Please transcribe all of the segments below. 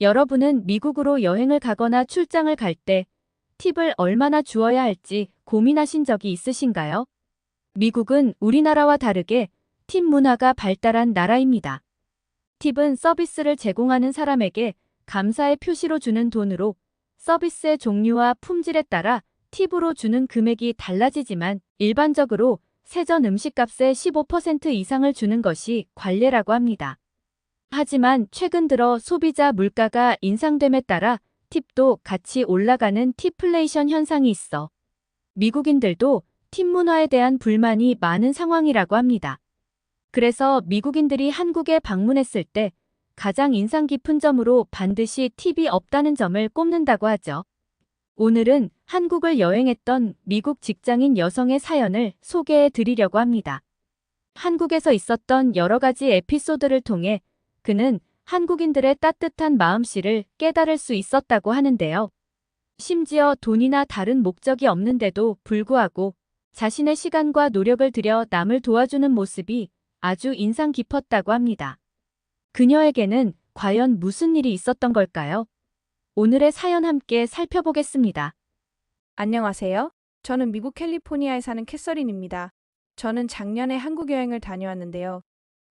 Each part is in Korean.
여러분은 미국으로 여행을 가거나 출장을 갈 때 팁을 얼마나 주어야 할지 고민하신 적이 있으신가요? 미국은 우리나라와 다르게 팁 문화가 발달한 나라입니다. 팁은 서비스를 제공하는 사람에게 감사의 표시로 주는 돈으로 서비스의 종류와 품질에 따라 팁으로 주는 금액이 달라지지만 일반적으로 세전 음식값의 15% 이상을 주는 것이 관례라고 합니다. 하지만 최근 들어 소비자 물가가 인상됨에 따라 팁도 같이 올라가는 팁플레이션 현상이 있어 미국인들도 팁 문화에 대한 불만이 많은 상황이라고 합니다. 그래서 미국인들이 한국에 방문했을 때 가장 인상 깊은 점으로 반드시 팁이 없다는 점을 꼽는다고 하죠. 오늘은 한국을 여행했던 미국 직장인 여성의 사연을 소개해 드리려고 합니다. 한국에서 있었던 여러 가지 에피소드를 통해 그는 한국인들의 따뜻한 마음씨를 깨달을 수 있었다고 하는데요. 심지어 돈이나 다른 목적이 없는데도 불구하고 자신의 시간과 노력을 들여 남을 도와주는 모습이 아주 인상 깊었다고 합니다. 그녀에게는 과연 무슨 일이 있었던 걸까요? 오늘의 사연 함께 살펴보겠습니다. 안녕하세요. 저는 미국 캘리포니아에 사는 캐서린입니다. 저는 작년에 한국 여행을 다녀왔는데요.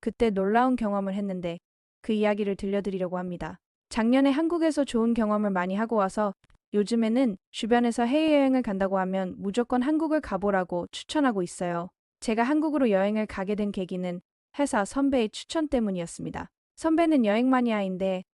그때 놀라운 경험을 했는데 그 이야기를 들려드리려고 합니다. 작년에 한국에서 좋은 경험을 많이 하고 와서 요즘에는 주변에서 해외여행을 간다고 하면 무조건 한국을 가보라고 추천하고 있어요. 제가 한국으로 여행을 가게 된 계기는 회사 선배의 추천 때문이었습니다. 선배는 여행 마니아인데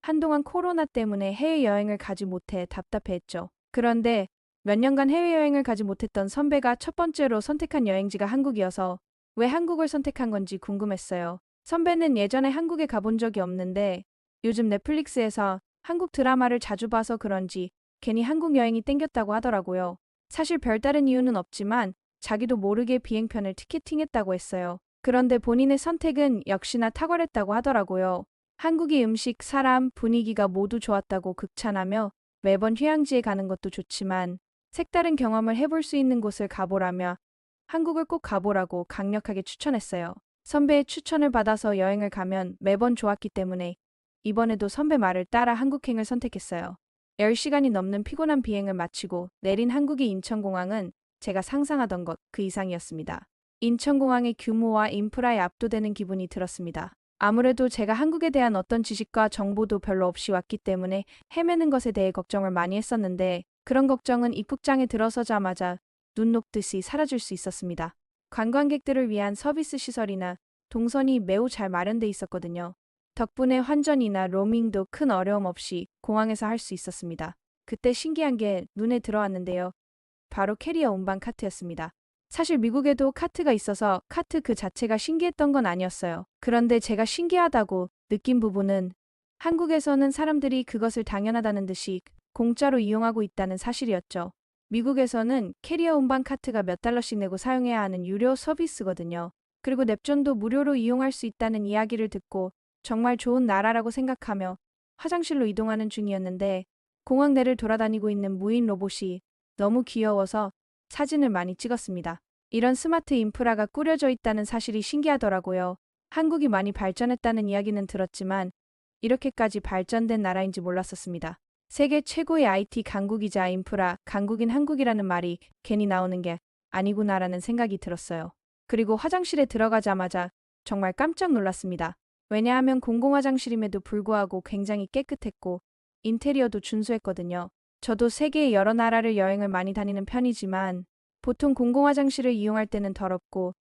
한동안 코로나 때문에 해외여행을 가지 못해 답답해했죠. 그런데 몇 년간 해외여행을 가지 못했던 선배가 첫 번째로 선택한 여행지가 한국이어서 왜 한국을 선택한 건지 궁금했어요. 선배는 예전에 한국에 가본 적이 없는데 요즘 넷플릭스에서 한국 드라마를 자주 봐서 그런지 괜히 한국 여행이 땡겼다고 하더라고요. 사실 별다른 이유는 없지만 자기도 모르게 비행편을 티켓팅했다고 했어요. 그런데 본인의 선택은 역시나 탁월했다고 하더라고요. 한국의 음식, 사람, 분위기가 모두 좋았다고 극찬하며 매번 휴양지에 가는 것도 좋지만 색다른 경험을 해볼 수 있는 곳을 가보라며 한국을 꼭 가보라고 강력하게 추천했어요. 선배의 추천을 받아서 여행을 가면 매번 좋았기 때문에 이번에도 선배 말을 따라 한국행을 선택했어요. 10시간이 넘는 피곤한 비행을 마치고 내린 한국의 인천공항은 제가 상상하던 것 그 이상이었습니다. 인천공항의 규모와 인프라에 압도되는 기분이 들었습니다. 아무래도 제가 한국에 대한 어떤 지식과 정보도 별로 없이 왔기 때문에 헤매는 것에 대해 걱정을 많이 했었는데 그런 걱정은 입국장에 들어서자마자 눈 녹듯이 사라질 수 있었습니다. 관광객들을 위한 서비스 시설이나 동선이 매우 잘 마련돼 있었거든요. 덕분에 환전이나 로밍도 큰 어려움 없이 공항에서 할 수 있었습니다. 그때 신기한 게 눈에 들어왔는데요. 바로 캐리어 운반 카트였습니다. 사실 미국에도 카트가 있어서 카트 그 자체가 신기했던 건 아니었어요. 그런데 제가 신기하다고 느낀 부분은 한국에서는 사람들이 그것을 당연하다는 듯이 공짜로 이용하고 있다는 사실이었죠. 미국에서는 캐리어 운반 카트가 몇 달러씩 내고 사용해야 하는 유료 서비스거든요. 그리고 넵존도 무료로 이용할 수 있다는 이야기를 듣고 정말 좋은 나라라고 생각하며 화장실로 이동하는 중이었는데 공항 내를 돌아다니고 있는 무인 로봇이 너무 귀여워서 사진을 많이 찍었습니다. 이런 스마트 인프라가 꾸려져 있다는 사실이 신기하더라고요. 한국이 많이 발전했다는 이야기는 들었지만 이렇게까지 발전된 나라인지 몰랐었습니다. 세계 최고의 IT 강국이자 인프라 강국인 한국이라는 말이 괜히 나오는 게 아니구나라는 생각이 들었어요. 그리고 화장실에 들어가자마자 정말 깜짝 놀랐습니다. 왜냐하면 공공화장실임에도 불구하고 굉장히 깨끗했고 인테리어도 준수했거든요. 저도 세계의 여러 나라를 여행을 많이 다니는 편이지만 보통 공공화장실을 이용할 때는 더럽고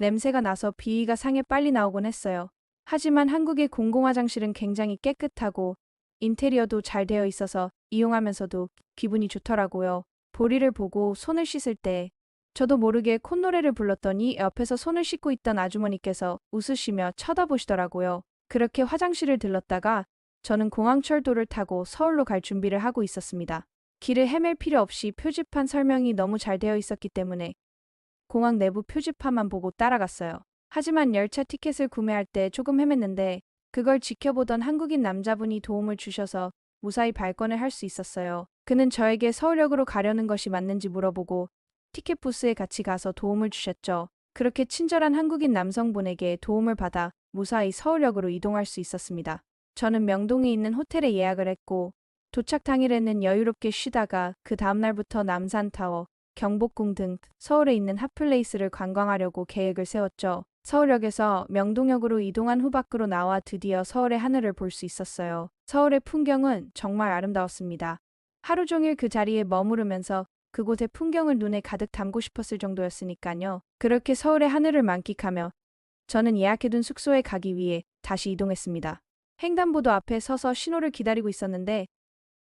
냄새가 나서 비위가 상에 빨리 나오곤 했어요. 하지만 한국의 공공화장실은 굉장히 깨끗하고 인테리어도 잘 되어 있어서 이용하면서도 기분이 좋더라고요. 보리를 보고 손을 씻을 때 저도 모르게 콧노래를 불렀더니 옆에서 손을 씻고 있던 아주머니께서 웃으시며 쳐다보시더라고요. 그렇게 화장실을 들렀다가 저는 공항철도를 타고 서울로 갈 준비를 하고 있었습니다. 길을 헤맬 필요 없이 표지판 설명이 너무 잘 되어 있었기 때문에 공항 내부 표지판만 보고 따라갔어요. 하지만 열차 티켓을 구매할 때 조금 헤맸는데 그걸 지켜보던 한국인 남자분이 도움을 주셔서 무사히 발권을 할 수 있었어요. 그는 저에게 서울역으로 가려는 것이 맞는지 물어보고 티켓 부스에 같이 가서 도움을 주셨죠. 그렇게 친절한 한국인 남성분에게 도움을 받아 무사히 서울역으로 이동할 수 있었습니다. 저는 명동에 있는 호텔에 예약을 했고 도착 당일에는 여유롭게 쉬다가 그 다음날부터 남산타워, 경복궁 등 서울에 있는 핫플레이스를 관광하려고 계획을 세웠죠. 서울역에서 명동역으로 이동한 후 밖으로 나와 드디어 서울의 하늘을 볼 수 있었어요. 서울의 풍경은 정말 아름다웠습니다. 하루 종일 그 자리에 머무르면서 그곳의 풍경을 눈에 가득 담고 싶었을 정도였으니까요. 그렇게 서울의 하늘을 만끽하며 저는 예약해둔 숙소에 가기 위해 다시 이동했습니다. 횡단보도 앞에 서서 신호를 기다리고 있었는데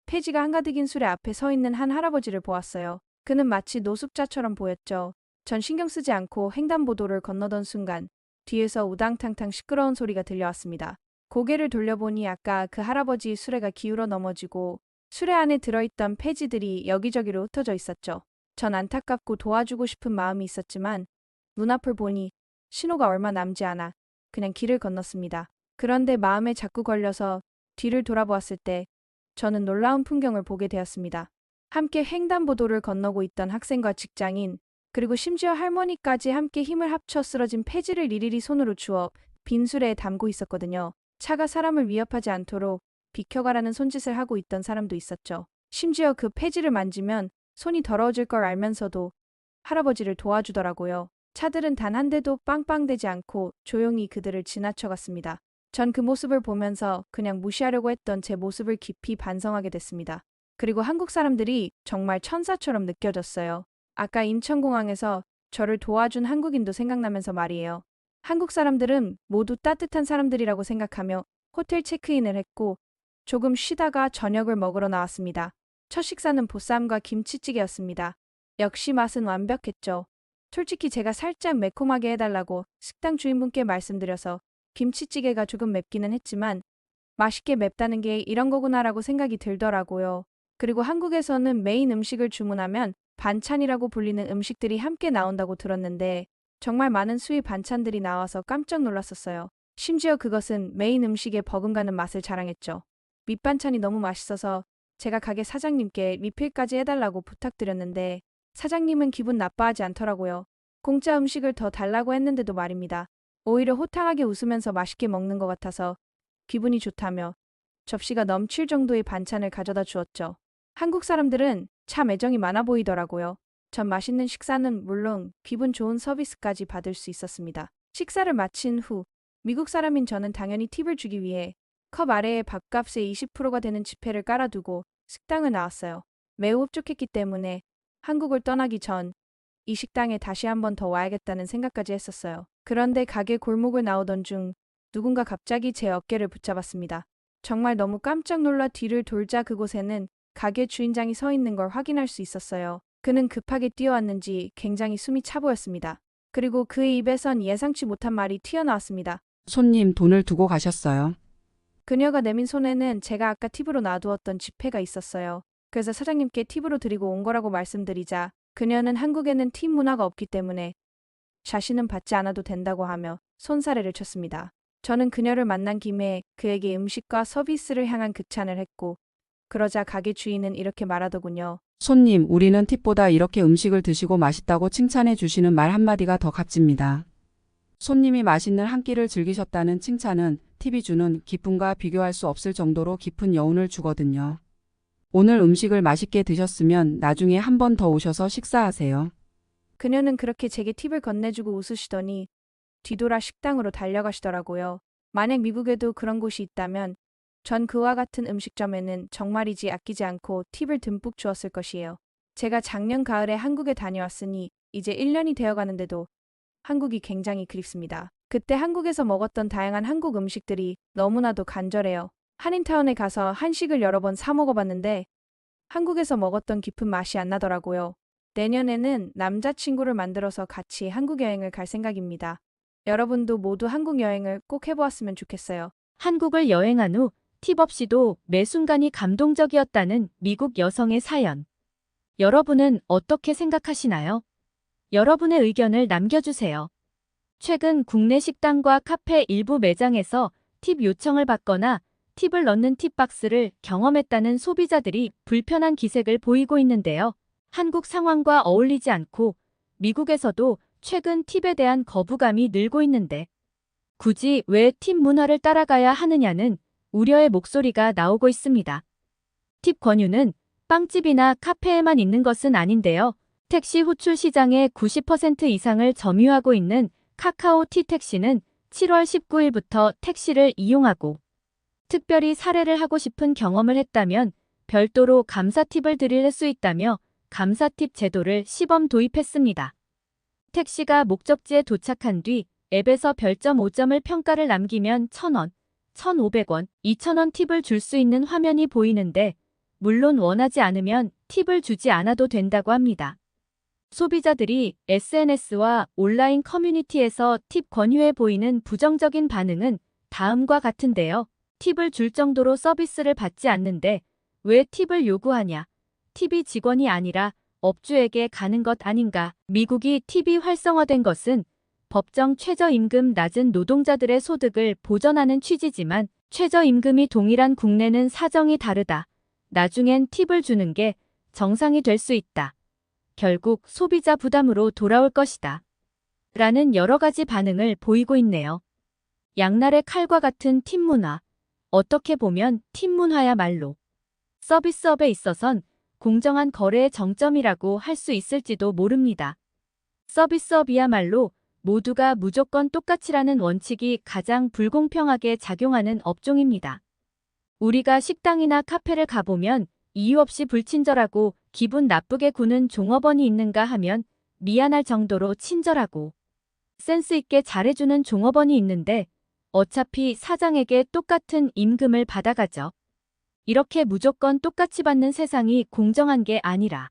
폐지가 한가득인 술에 앞에 서 있는 한 할아버지를 보았어요. 그는 마치 노숙자처럼 보였죠. 전 신경 쓰지 않고 횡단보도를 건너던 순간 뒤에서 우당탕탕 시끄러운 소리가 들려왔습니다. 고개를 돌려보니 아까 그 할아버지의 수레가 기울어 넘어지고 수레 안에 들어있던 폐지들이 여기저기로 흩어져 있었죠. 전 안타깝고 도와주고 싶은 마음이 있었지만 눈앞을 보니 신호가 얼마 남지 않아 그냥 길을 건넜습니다. 그런데 마음에 자꾸 걸려서 뒤를 돌아보았을 때 저는 놀라운 풍경을 보게 되었습니다. 함께 횡단보도를 건너고 있던 학생과 직장인, 그리고 심지어 할머니까지 함께 힘을 합쳐 쓰러진 폐지를 일일이 손으로 주워 빈수레에 담고 있었거든요. 차가 사람을 위협하지 않도록 비켜가라는 손짓을 하고 있던 사람도 있었죠. 심지어 그 폐지를 만지면 손이 더러워질 걸 알면서도 할아버지를 도와주더라고요. 차들은 단 한 대도 빵빵대지 않고 조용히 그들을 지나쳐갔습니다. 전 그 모습을 보면서 그냥 무시하려고 했던 제 모습을 깊이 반성하게 됐습니다. 그리고 한국 사람들이 정말 천사처럼 느껴졌어요. 아까 인천공항에서 저를 도와준 한국인도 생각나면서 말이에요. 한국 사람들은 모두 따뜻한 사람들이라고 생각하며 호텔 체크인을 했고 조금 쉬다가 저녁을 먹으러 나왔습니다. 첫 식사는 보쌈과 김치찌개였습니다. 역시 맛은 완벽했죠. 솔직히 제가 살짝 매콤하게 해달라고 식당 주인분께 말씀드려서 김치찌개가 조금 맵기는 했지만 맛있게 맵다는 게 이런 거구나라고 생각이 들더라고요. 그리고 한국에서는 메인 음식을 주문하면 반찬이라고 불리는 음식들이 함께 나온다고 들었는데 정말 많은 수의 반찬들이 나와서 깜짝 놀랐었어요. 심지어 그것은 메인 음식에 버금가는 맛을 자랑했죠. 밑반찬이 너무 맛있어서 제가 가게 사장님께 리필까지 해달라고 부탁드렸는데 사장님은 기분 나빠하지 않더라고요. 공짜 음식을 더 달라고 했는데도 말입니다. 오히려 호탕하게 웃으면서 맛있게 먹는 것 같아서 기분이 좋다며 접시가 넘칠 정도의 반찬을 가져다 주었죠. 한국 사람들은 참 애정이 많아 보이더라고요. 전 맛있는 식사는 물론 기분 좋은 서비스까지 받을 수 있었습니다. 식사를 마친 후 미국 사람인 저는 당연히 팁을 주기 위해 컵 아래에 밥값의 20%가 되는 지폐를 깔아두고 식당을 나왔어요. 매우 흡족했기 때문에 한국을 떠나기 전 이 식당에 다시 한 번 더 와야겠다는 생각까지 했었어요. 그런데 가게 골목을 나오던 중 누군가 갑자기 제 어깨를 붙잡았습니다. 정말 너무 깜짝 놀라 뒤를 돌자 그곳에는 가게 주인장이 서 있는 걸 확인할 수 있었어요. 그는 급하게 뛰어왔는지 굉장히 숨이 차 보였습니다. 그리고 그의 입에선 예상치 못한 말이 튀어나왔습니다. 손님 돈을 두고 가셨어요. 그녀가 내민 손에는 제가 아까 팁으로 놔두었던 지폐가 있었어요. 그래서 사장님께 팁으로 드리고 온 거라고 말씀드리자 그녀는 한국에는 팁 문화가 없기 때문에 자신은 받지 않아도 된다고 하며 손사래를 쳤습니다. 저는 그녀를 만난 김에 그에게 음식과 서비스를 향한 극찬을 했고 그러자 가게 주인은 이렇게 말하더군요. 손님, 우리는 팁보다 이렇게 음식을 드시고 맛있다고 칭찬해 주시는 말 한마디가 더 값집니다. 손님이 맛있는 한 끼를 즐기셨다는 칭찬은 팁이 주는 기쁨과 비교할 수 없을 정도로 깊은 여운을 주거든요. 오늘 음식을 맛있게 드셨으면 나중에 한 번 더 오셔서 식사하세요. 그녀는 그렇게 제게 팁을 건네주고 웃으시더니 뒤돌아 식당으로 달려가시더라고요. 만약 미국에도 그런 곳이 있다면 전 그와 같은 음식점에는 정말이지 아끼지 않고 팁을 듬뿍 주었을 것이에요. 제가 작년 가을에 한국에 다녀왔으니 이제 1년이 되어 가는데도 한국이 굉장히 그립습니다. 그때 한국에서 먹었던 다양한 한국 음식들이 너무나도 간절해요. 한인타운에 가서 한식을 여러 번 사 먹어봤는데 한국에서 먹었던 깊은 맛이 안 나더라고요. 내년에는 남자친구를 만들어서 같이 한국 여행을 갈 생각입니다. 여러분도 모두 한국 여행을 꼭 해보았으면 좋겠어요. 한국을 여행한 후 팁 없이도 매 순간이 감동적이었다는 미국 여성의 사연. 여러분은 어떻게 생각하시나요? 여러분의 의견을 남겨주세요. 최근 국내 식당과 카페 일부 매장에서 팁 요청을 받거나 팁을 넣는 팁박스를 경험했다는 소비자들이 불편한 기색을 보이고 있는데요. 한국 상황과 어울리지 않고 미국에서도 최근 팁에 대한 거부감이 늘고 있는데 굳이 왜 팁 문화를 따라가야 하느냐는 우려의 목소리가 나오고 있습니다. 팁 권유는 빵집이나 카페에만 있는 것은 아닌데요. 택시 호출 시장의 90% 이상을 점유하고 있는 카카오 티 택시는 7월 19일부터 택시를 이용하고 특별히 사례를 하고 싶은 경험을 했다면 별도로 감사 팁을 드릴 수 있다며 감사 팁 제도를 시범 도입했습니다. 택시가 목적지에 도착한 뒤 앱에서 별점 5점을 평가를 남기면 1,000원, 1,500원, 2,000원 팁을 줄 수 있는 화면이 보이는데 물론 원하지 않으면 팁을 주지 않아도 된다고 합니다. 소비자들이 SNS와 온라인 커뮤니티에서 팁 권유해 보이는 부정적인 반응은 다음과 같은데요. 팁을 줄 정도로 서비스를 받지 않는데 왜 팁을 요구하냐? 팁이 직원이 아니라 업주에게 가는 것 아닌가? 미국이 팁이 활성화된 것은 법정 최저임금 낮은 노동자들의 소득을 보전하는 취지지만 최저임금이 동일한 국내는 사정이 다르다. 나중엔 팁을 주는 게 정상이 될 수 있다. 결국 소비자 부담으로 돌아올 것이다. 라는 여러 가지 반응을 보이고 있네요. 양날의 칼과 같은 팀 문화. 어떻게 보면 팀 문화야말로 서비스업에 있어선 공정한 거래의 정점이라고 할 수 있을지도 모릅니다. 서비스업이야말로 모두가 무조건 똑같이라는 원칙이 가장 불공평하게 작용하는 업종입니다. 우리가 식당이나 카페를 가보면 이유 없이 불친절하고 기분 나쁘게 구는 종업원이 있는가 하면 미안할 정도로 친절하고 센스 있게 잘해주는 종업원이 있는데 어차피 사장에게 똑같은 임금을 받아가죠. 이렇게 무조건 똑같이 받는 세상이 공정한 게 아니라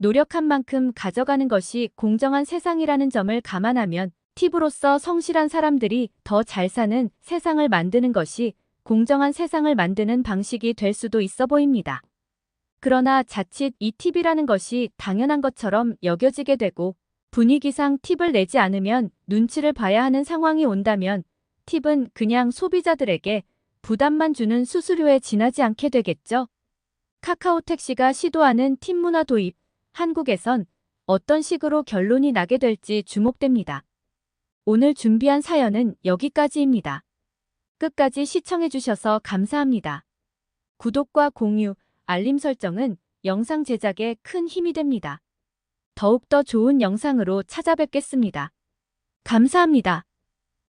노력한 만큼 가져가는 것이 공정한 세상이라는 점을 감안하면 팁으로서 성실한 사람들이 더 잘 사는 세상을 만드는 것이 공정한 세상을 만드는 방식이 될 수도 있어 보입니다. 그러나 자칫 이 팁이라는 것이 당연한 것처럼 여겨지게 되고 분위기상 팁을 내지 않으면 눈치를 봐야 하는 상황이 온다면 팁은 그냥 소비자들에게 부담만 주는 수수료에 지나지 않게 되겠죠. 카카오 택시가 시도하는 팁 문화 도입, 한국에선 어떤 식으로 결론이 나게 될지 주목됩니다. 오늘 준비한 사연은 여기까지입니다. 끝까지 시청해주셔서 감사합니다. 구독과 공유, 알림 설정은 영상 제작에 큰 힘이 됩니다. 더욱더 좋은 영상으로 찾아뵙겠습니다. 감사합니다.